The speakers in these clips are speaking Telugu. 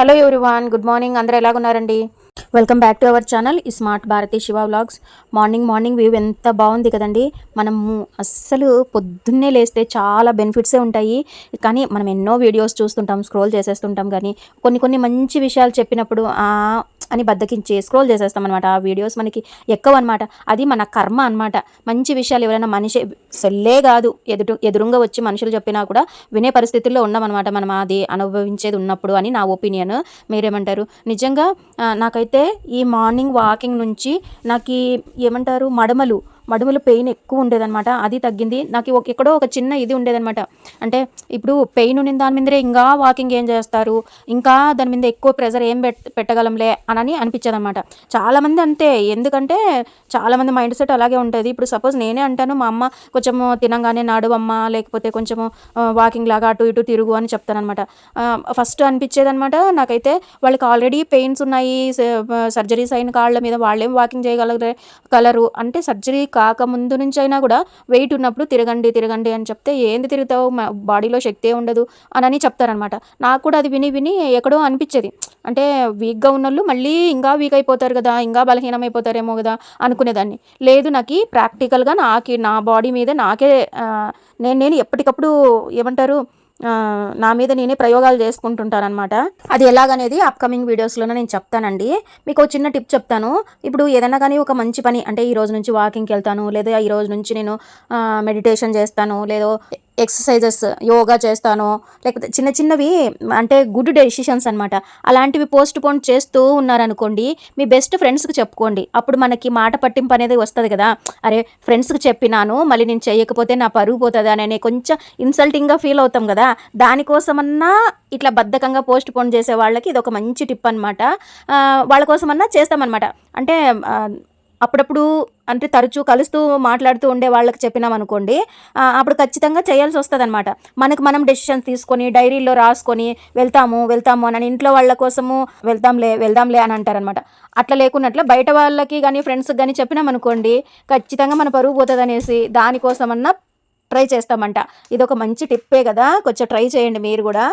Hello everyone good morning. అందరూ ఎలాగున్నారండి? Welcome back to our channel ఈ smart Bharati Shiva vlogs. Morning morning view ఎంత బాగుంది కదండి. మనము అస్సలు పొద్దున్నే లేస్తే చాలా బెనిఫిట్సే ఉంటాయి. కానీ మనం ఎన్నో వీడియోస్ చూస్తుంటాం స్క్రోల్ చేసేస్తుంటాం కానీ కొన్ని కొన్ని మంచి విషయాలు చెప్పినప్పుడు అని బద్దకించి స్క్రోల్ చేసేస్తాం అనమాట ఆ వీడియోస్ మనకి ఎక్కువ అనమాట అది మన కర్మ అనమాట మంచి విషయాలు ఎవరైనా మనిషి సెల్లే కాదు. ఎదురు ఎదురుగా వచ్చి మనుషులు చెప్పినా కూడా వినే పరిస్థితుల్లో ఉన్నామన్నమాట మనం అది అనుభవించేది ఉన్నప్పుడు అని నా ఒపీనియన్ మీరేమంటారు? నిజంగా నాకైతే ఈ మార్నింగ్ వాకింగ్ నుంచి నాకు ఏమంటారు మడమలు మడుములు పెయిన్ ఎక్కువ ఉండేదన్నమాట. అది తగ్గింది. నాకు ఒక ఎక్కడో ఒక చిన్న ఇది ఉండేదన్నమాట. అంటే ఇప్పుడు పెయిన్ ఉన్న దాని మీదరే ఇంకా వాకింగ్ ఏం చేస్తారు? ఇంకా దాని మీద ఎక్కువ ప్రెజర్ ఏం పెట్ పెట్టగలంలే అని అనిపించేది అనమాట చాలామంది అంతే. ఎందుకంటే చాలామంది మైండ్ సెట్ అలాగే ఉంటుంది. ఇప్పుడు సపోజ్ నేనే అంటాను మా అమ్మ కొంచెము తినంగానే అమ్మ లేకపోతే కొంచెము వాకింగ్ లాగా అటు ఇటు తిరుగు అని చెప్తానమాట ఫస్ట్ అనిపించేదనమాట నాకైతే వాళ్ళకి ఆల్రెడీ పెయిన్స్ ఉన్నాయి. సర్జరీస్ అయిన కాళ్ళ మీద వాళ్ళేం వాకింగ్ చేయగలరు కలరు. అంటే సర్జరీ కాకముందు నుంచి అయినా కూడా వెయిట్ ఉన్నప్పుడు తిరగండి తిరగండి అని చెప్తే ఏంది తిరుగుతావు? మా బాడీలో శక్తే ఉండదు అని చెప్తారనమాట. నాకు కూడా అది విని విని ఎక్కడో అనిపించేది. అంటే వీక్గా ఉన్నోళ్ళు మళ్ళీ ఇంకా వీక్ అయిపోతారు కదా ఇంకా బలహీనం అయిపోతారేమో కదా అనుకునేదాన్ని. లేదు నాకు ప్రాక్టికల్గా నాకు నా బాడీ మీద నాకే నేను నేను ఎప్పటికప్పుడు ఏమంటారు నా మీద నేనే ప్రయోగాలు చేసుకుంటుంటానమాట అది ఎలాగనేది అప్కమింగ్ వీడియోస్లోనే నేను చెప్తానండి. మీకు చిన్న టిప్ చెప్తాను. ఇప్పుడు ఏదైనా కానీ ఒక మంచి పని అంటే ఈ రోజు నుంచి వాకింగ్కి వెళ్తాను లేదా ఈ రోజు నుంచి నేను మెడిటేషన్ చేస్తాను లేదో ఎక్సర్సైజెస్ యోగా చేస్తాను లేకపోతే చిన్న చిన్నవి అంటే గుడ్ డెసిషన్స్ అనమాట అలాంటివి పోస్ట్ పోన్ చేస్తూ ఉన్నారనుకోండి మీ బెస్ట్ ఫ్రెండ్స్కి చెప్పుకోండి. అప్పుడు మనకి మాట పట్టింపు అనేది వస్తుంది కదా. అరే ఫ్రెండ్స్కి చెప్పినాను మళ్ళీ నేను చేయకపోతే నా పరుగు పోతుంది అని కొంచెం ఇన్సల్టింగ్గా ఫీల్ అవుతాం కదా. దానికోసమన్నా ఇట్లా బద్ధకంగా పోస్ట్ పోన్ చేసే వాళ్ళకి ఇది ఒక మంచి టిప్ అనమాట వాళ్ళ కోసమన్నా చేస్తామన్నమాట. అంటే అప్పుడప్పుడు అంటే తరచూ కలుస్తూ మాట్లాడుతూ ఉండే వాళ్ళకి చెప్పినాం అనుకోండి అప్పుడు ఖచ్చితంగా చేయాల్సి వస్తుంది అనమాట మనకు మనం డెసిషన్స్ తీసుకొని డైరీలో రాసుకొని వెళ్తాము వెళ్తాము అని ఇంట్లో వాళ్ళ కోసము వెళ్దాంలే వెళ్దాంలే అని అంటారనమాట అట్లా లేకున్నట్లు బయట వాళ్ళకి కానీ ఫ్రెండ్స్కి కానీ చెప్పినాం అనుకోండి ఖచ్చితంగా మన పరుగు పోతుంది అనేసి దానికోసమన్నా ట్రై చేస్తామంట. ఇది ఒక మంచి టిప్పే కదా కొంచెం ట్రై చేయండి మీరు కూడా.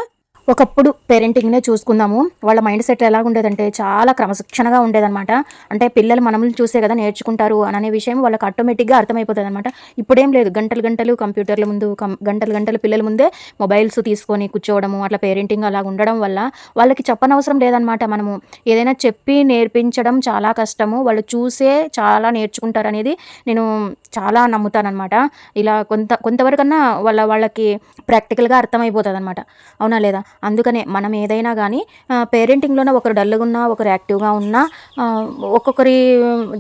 ఒకప్పుడు పేరెంటింగ్నే చూసుకుందాము. వాళ్ళ మైండ్ సెట్ ఎలా ఉండేదంటే చాలా క్రమశిక్షణగా ఉండేదన్నమాట. అంటే పిల్లలు మనల్ని చూసే కదా నేర్చుకుంటారు అని అనే విషయం వాళ్ళకి ఆటోమేటిక్గా అర్థమైపోతుంది అనమాట ఇప్పుడేం లేదు. గంటలు గంటలు కంప్యూటర్ల ముందు కం గంటలు గంటలు పిల్లల ముందే మొబైల్స్ తీసుకొని కూర్చోవడము అట్లా పేరెంటింగ్ అలా ఉండడం వల్ల వాళ్ళకి చెప్పనవసరం లేదనమాట మనము ఏదైనా చెప్పి నేర్పించడం చాలా కష్టము. వాళ్ళు చూసే చాలా నేర్చుకుంటారు అనేది నేను చాలా నమ్ముతానమాట ఇలా కొంత కొంతవరకన్నా వాళ్ళ వాళ్ళకి ప్రాక్టికల్గా అర్థమైపోతుంది అనమాట అవునా లేదా? అందుకనే మనం ఏదైనా కానీ పేరెంటింగ్లోనే ఒకరు డల్గా ఉన్నా ఒకరు యాక్టివ్గా ఉన్నా ఒక్కొక్కరి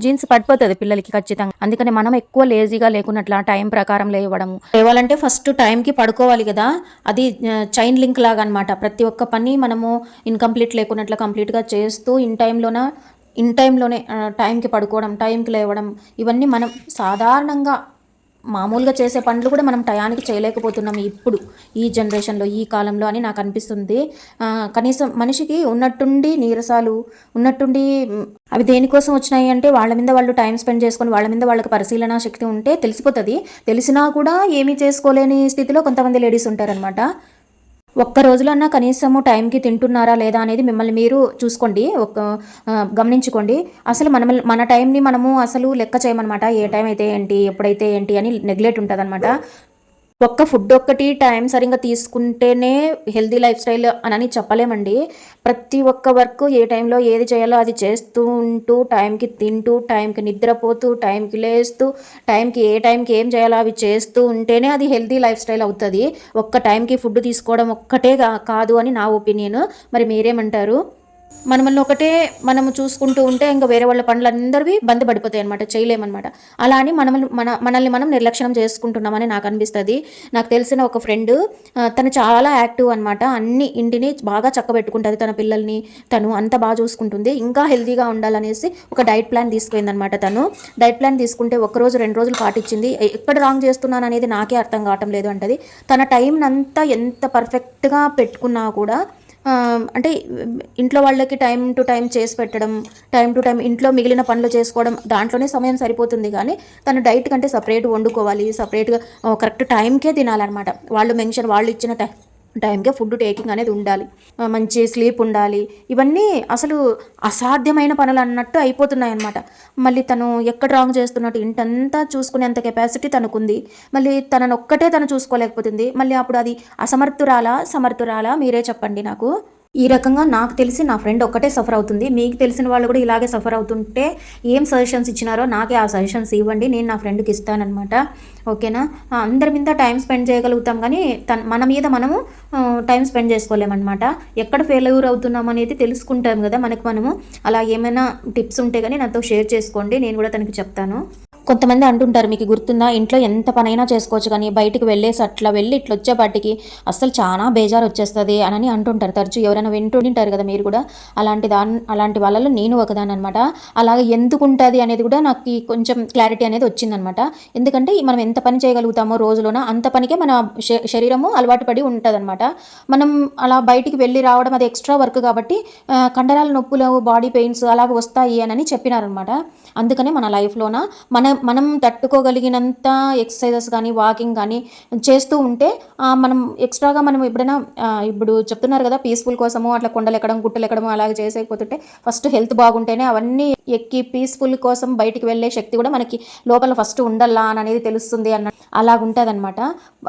జీన్స్ పడిపోతుంది పిల్లలకి ఖచ్చితంగా. అందుకని మనం ఎక్కువ లేజీగా లేకున్నట్ల టైం ప్రకారం లేవడము. లేవాలంటే ఫస్ట్ టైంకి పడుకోవాలి కదా అది చైన్ లింక్ లాగా అనమాట ప్రతి ఒక్క పని మనము ఇన్కంప్లీట్ లేకున్నట్లు కంప్లీట్గా చేస్తూ ఇన్ టైంలోన ఇన్ టైంలోనే టైంకి పడుకోవడం టైంకి లేవడం ఇవన్నీ మనం సాధారణంగా మామూలుగా చేసే పనులు కూడా మనం టయానికి చేయలేకపోతున్నాం ఇప్పుడు ఈ జనరేషన్లో ఈ కాలంలో అని నాకు అనిపిస్తుంది. కనీసం మనిషికి ఉన్నట్టుండి నీరసాలు ఉన్నట్టుండి అవి దేనికోసం వచ్చినాయి అంటే వాళ్ళ మీద వాళ్ళు టైం స్పెండ్ చేసుకొని వాళ్ళ మీద వాళ్ళకి పరిశీలన శక్తి ఉంటే తెలిసిపోతుంది. తెలిసినా కూడా ఏమీ చేసుకోలేని స్థితిలో కొంతమంది లేడీస్ ఉంటారనమాట ఒక్క రోజులన్నా కనీసము టైంకి తింటున్నారా లేదా అనేది మిమ్మల్ని మీరు చూసుకోండి ఒక గమనించుకోండి. అసలు మన మన టైంని మనము అసలు లెక్క చేయమన్నమాట. ఏ టైం అయితే ఏంటి ఎప్పుడైతే ఏంటి అని నెగ్లెక్ట్ ఉంటుంది అనమాట ఒక్క ఫుడ్ ఒక్కటి టైం సరిగ్గా తీసుకుంటేనే హెల్దీ లైఫ్ స్టైల్ అని చెప్పలేమండి. ప్రతి ఒక్క వర్క్ ఏ టైంలో ఏది చేయాలో అది చేస్తూ ఉంటూ టైంకి తింటూ టైంకి నిద్రపోతూ టైంకి లేస్తూ టైంకి ఏ టైంకి ఏం చేయాలో అవి చేస్తూ ఉంటేనే అది హెల్దీ లైఫ్ స్టైల్ అవుతుంది. ఒక్క టైంకి ఫుడ్ తీసుకోవడం ఒక్కటే కా- కాదు అని నా ఒపీనియన్. మరి మీరేమంటారు? మనమల్ని ఒకటే మనము చూసుకుంటూ ఉంటే ఇంకా వేరే వాళ్ళ పనులు అందరివి బంద్ పడిపోతాయి అనమాట చేయలేమన్నమాట. అలా అని మనం మన మనల్ని మనం నిర్లక్ష్యం చేసుకుంటున్నామని నాకు అనిపిస్తుంది. నాకు తెలిసిన ఒక ఫ్రెండ్ తను చాలా యాక్టివ్ అనమాట అన్ని ఇంటిని బాగా చక్కబెట్టుకుంటుంది తన పిల్లల్ని తను అంత బాగా చూసుకుంటుంది. ఇంకా హెల్తీగా ఉండాలనేసి ఒక డైట్ ప్లాన్ తీసుకుందనమాట తను. డైట్ ప్లాన్ తీసుకుంటే ఒకరోజు రెండు రోజులు పాటించింది ఎక్కడ రాంగ్ చేస్తున్నాను అనేది నాకే అర్థం కావటం లేదు అంటది. తన టైం అంతా ఎంత పర్ఫెక్ట్గా పెట్టుకున్నా కూడా అంటే ఇంట్లో వాళ్ళకి టైం టు టైం చేసి పెట్టడం టైం టు టైం ఇంట్లో మిగిలిన పనులు చేసుకోవడం దాంట్లోనే సమయం సరిపోతుంది. కానీ తను డైట్ కంటే సపరేట్ వండుకోవాలి. సపరేట్గా కరెక్ట్ టైంకే తినాలన్నమాట. వాళ్ళు మెన్షన్ వాళ్ళు ఇచ్చిన టైం టైంకి ఫుడ్ టేకింగ్ అనేది ఉండాలి. మంచి స్లీప్ ఉండాలి. ఇవన్నీ అసలు అసాధ్యమైన పనులు అన్నట్టు అయిపోతున్నాయి అనమాట మళ్ళీ తను ఎక్కడ రాంగ్ చేస్తున్నట్టు ఇంటంతా చూసుకునేంత కెపాసిటీ తనకుంది. మళ్ళీ తనను ఒక్కటే తను చూసుకోలేకపోతుంది. మళ్ళీ అప్పుడు అది అసమర్థురాలా? సమర్థురాలా? మీరే చెప్పండి నాకు. ఈ రకంగా నాకు తెలిసి నా ఫ్రెండ్ ఒక్కటే సఫర్ అవుతుంది. మీకు తెలిసిన వాళ్ళు కూడా ఇలాగే సఫర్ అవుతుంటే ఏం సజెషన్స్ ఇచ్చినారో నాకే ఆ సజెషన్స్ ఇవ్వండి. నేను నా ఫ్రెండ్కి ఇస్తానమాట ఓకేనా అందరి మీద టైం స్పెండ్ చేయగలుగుతాం కానీ తన మన మీద మనము టైం స్పెండ్ చేసుకోలేమన్నమాట. ఎక్కడ ఫెయిల్యూర్ అవుతున్నాం అనేది తెలుసుకుంటాం కదా మనకు మనము. అలా ఏమైనా టిప్స్ ఉంటే కానీ నాతో షేర్ చేసుకోండి. నేను కూడా తనకి చెప్తాను. కొంతమంది అంటుంటారు మీకు గుర్తుందా? ఇంట్లో ఎంత పనైనా చేసుకోవచ్చు కానీ బయటికి వెళ్ళేసి అట్లా వెళ్ళి ఇట్లా వచ్చేపాటికి అస్సలు చాలా బేజారు వచ్చేస్తుంది అని అంటుంటారు. తరచూ ఎవరైనా వింటుంటారు కదా మీరు కూడా అలాంటి దాని అలాంటి వాళ్ళలో నేను ఒకదాని అనమాట అలాగే ఎందుకు ఉంటుంది అనేది కూడా నాకు కొంచెం క్లారిటీ అనేది వచ్చిందనమాట. ఎందుకంటే మనం ఎంత పని చేయగలుగుతామో రోజులోన అంత పనికే మన శ- శరీరము అలవాటు పడి ఉంటుందన్నమాట మనం అలా బయటికి వెళ్ళి రావడం అది ఎక్స్ట్రా వర్క్ కాబట్టి కండరాల నొప్పులు బాడీ పెయిన్స్ అలాగ వస్తాయి అని చెప్పినారనమాట. అందుకనే మన లైఫ్లోన మన మనం తట్టుకోగలిగినంత ఎక్సర్సైజెస్ కానీ వాకింగ్ కానీ చేస్తూ ఉంటే మనం ఎక్స్ట్రాగా మనం ఎప్పుడైనా ఇప్పుడు చెప్తున్నారు కదా పీస్ఫుల్ కోసము అట్లా కొండలు ఎక్కడం గుట్టలు ఎక్కడం అలాగే చేసేకపోతుంటే ఫస్ట్ హెల్త్ బాగుంటేనే అవన్నీ ఎక్కి పీస్ఫుల్ కోసం బయటికి వెళ్ళే శక్తి కూడా మనకి లోపల ఫస్ట్ ఉండల్లా అని అనేది తెలుస్తుంది అన్న అలాగ అనమాట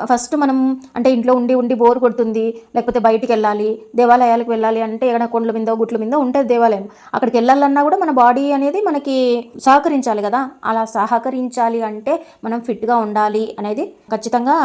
ఫస్ట్ మనం అంటే ఇంట్లో ఉండి ఉండి బోర్ కొడుతుంది లేకపోతే బయటికి వెళ్ళాలి దేవాలయాలకు వెళ్ళాలి అంటే ఏదైనా కొండల మీద గుట్ల మీద ఉంటుంది దేవాలయం. అక్కడికి వెళ్ళాలన్నా కూడా మన బాడీ అనేది మనకి సహకరించాలి కదా అలా సహకరించాలి అంటే మనం ఫిట్గా ఉండాలి అనేది ఖచ్చితంగా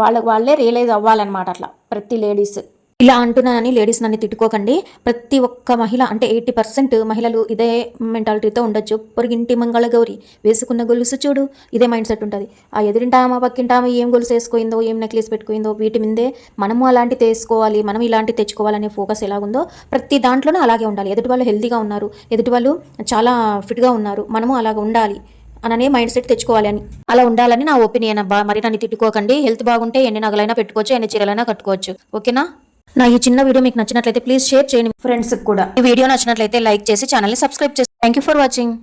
వాళ్ళ వాళ్ళే రియలైజ్ అవ్వాలన్నమాట అట్లా ప్రతి లేడీస్. ఇలా అంటున్నానని లేడీస్ నన్ను తిట్టుకోకండి. ప్రతి ఒక్క మహిళ అంటే ఎయిటీ పర్సెంట్ మహిళలు ఇదే మెంటాలిటీతో ఉండొచ్చు. పొరిగింటి మంగళ గౌరి వేసుకున్న గొలుసు చూడు ఇదే మైండ్ సెట్ ఉంటుంది. ఆ ఎదురింటామా పక్కింటామా ఏం గొలుసు వేసుకోయిందో ఏం నెక్లెస్ పెట్టుకుందో వీటి మీదే మనము అలాంటి తీసుకోవాలి మనం ఇలాంటి తెచ్చుకోవాలనే ఫోకస్ ఎలాగుందో ప్రతి దాంట్లోనూ అలాగే ఉండాలి. ఎదుటి వాళ్ళు హెల్తీగా ఉన్నారు ఎదుటి వాళ్ళు చాలా ఫిట్గా ఉన్నారు మనము అలాగ ఉండాలి. అననే మైండ్ సెట్ తెచ్చుకోవాలి అని. అలా ఉండాలని నా ఒపీనియన్ అబ్బా. మరి నన్ను తిట్టుకోకండి. హెల్త్ బాగుంటే ఎన్ని నగలైనా పెట్టుకోవచ్చు ఎన్ని చీరలైనా కట్టుకోవచ్చు. ఓకేనా? నా ఈ చిన్న వీడియో మీకు నచ్చినట్లయితే ప్లీజ్ షేర్ చేయండి. ఫ్రెండ్స్కి కూడా. ఈ వీడియో నచ్చినట్లయితే లైక్ చేసి ఛానల్ని సబ్స్క్రైబ్ చేసి. Thank you for watching